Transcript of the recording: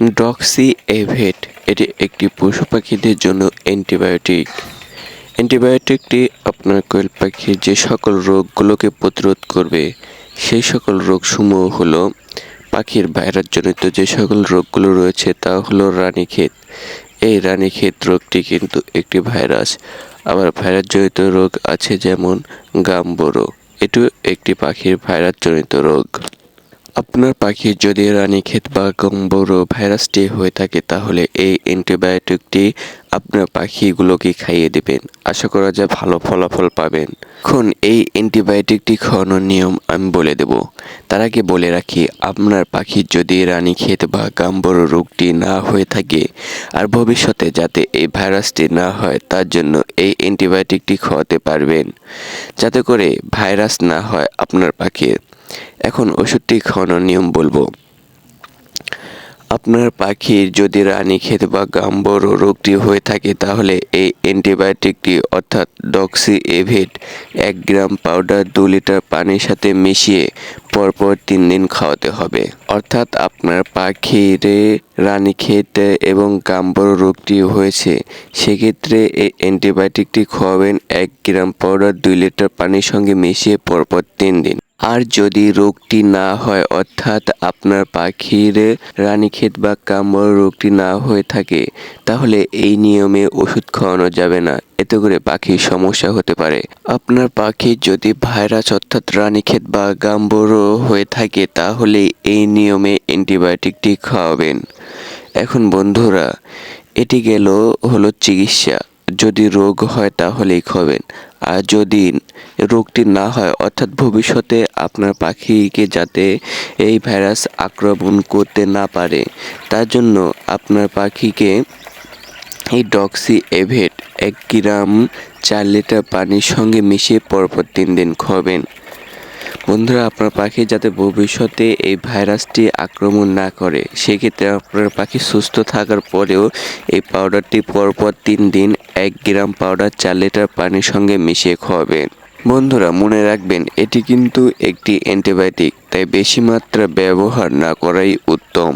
ডক্সি Yvette এটি একটি পশু পাখিদের জন্য অ্যান্টিবায়োটিক। অ্যান্টিবায়োটিকটি আপনার কোয়েল পাখির যে সকল রোগগুলোকে প্রতিরোধ করবে, সেই সকল রোগসমূহ হলো পাখির ভাইরাসজনিত যে সকল রোগগুলো রয়েছে তা হলো রানীক্ষেত। এই রানীক্ষেত রোগটি কিন্তু একটি ভাইরাস। আবার ভাইরাসজনিত রোগ আছে যেমন গাম্বরো এটিও একটি পাখির ভাইরাসজনিত রোগ। আপনার পাখির যদি রানী রানীক্ষেত বা গম্বরো ভাইরাসটি হয়ে থাকে, তাহলে এই অ্যান্টিবায়োটিকটি আপনার পাখিগুলোকে খাইয়ে দেবেন। আশা করা যায় ভালো ফলাফল পাবেন। এখন এই অ্যান্টিবায়োটিকটি খাওয়ানোর নিয়ম আমি বলে দেব। তার আগে বলে রাখি, আপনার পাখির যদি রানী রানীক্ষেত বা গাম্বরো রোগটি না হয়ে থাকে, আর ভবিষ্যতে যাতে এই ভাইরাসটি না হয়, তার জন্য এই অ্যান্টিবায়োটিকটি খাওয়াতে পারবেন। যাতে করে ভাইরাস না হয় আপনার পাখির। এখন ওষুধটি খাওয়ানোর নিয়ম বলব। আপনার পাখির যদি রানীক্ষেত বা গাম্বর রোগটি হয়ে থাকে, তাহলে এই অ্যান্টিবায়োটিকটি, অর্থাৎ ডক্সি এভিট এক গ্রাম পাউডার দু লিটার পানির সাথে মিশিয়ে পরপর তিন দিন খাওয়াতে হবে। অর্থাৎ আপনার পাখির রানীক্ষেত এবং গাম্বর রোগটি হয়েছে, সেক্ষেত্রে এই অ্যান্টিবায়োটিকটি খাওয়াবেন এক গ্রাম পাউডার দুই লিটার পানির সঙ্গে মিশিয়ে পরপর তিন দিন। আর যদি রোগটি না হয়, অর্থাৎ আপনার পাখির রানীক্ষেত বা কামড় রোগটি না হয়ে থাকে, তাহলে এই নিয়মে ওষুধ খাওয়ানো যাবে না। এতে করে পাখির সমস্যা হতে পারে। আপনার পাখির যদি ভাইরাস, অর্থাৎ রানীক্ষেত বা গাম্বরো হয়ে থাকে, তাহলে এই নিয়মে অ্যান্টিবায়োটিকটি খাওয়াবেন। এখন বন্ধুরা, এটি গেল হলো চিকিৎসা। যদি রোগ হয় তাহলেই খাবেন। আর যদি রোগটি না হয়, অর্থাৎ ভবিষ্যতে আপনার পাখিকে যাতে এই ভাইরাস আক্রমণ করতে না পারে, তার জন্য আপনার পাখিকে এই ডক্সি এভেট এক গ্রাম চার লিটার পানির সঙ্গে মিশিয়ে পরপর তিন দিন খাবেন বন্ধুরা, আপনার পাখি যাতে ভবিষ্যতে এই ভাইরাসটি আক্রমণ না করে, সেক্ষেত্রে আপনার পাখি সুস্থ থাকার পরেও এই পাউডারটি পরপর তিন দিন এক গ্রাম পাউডার চার লিটার পানির সঙ্গে মিশিয়ে খাওয়াবেন। বন্ধুরা, মনে রাখবেন, এটি কিন্তু একটি অ্যান্টিবায়োটিক তাই বেশি মাত্রা ব্যবহার না করাই উত্তম।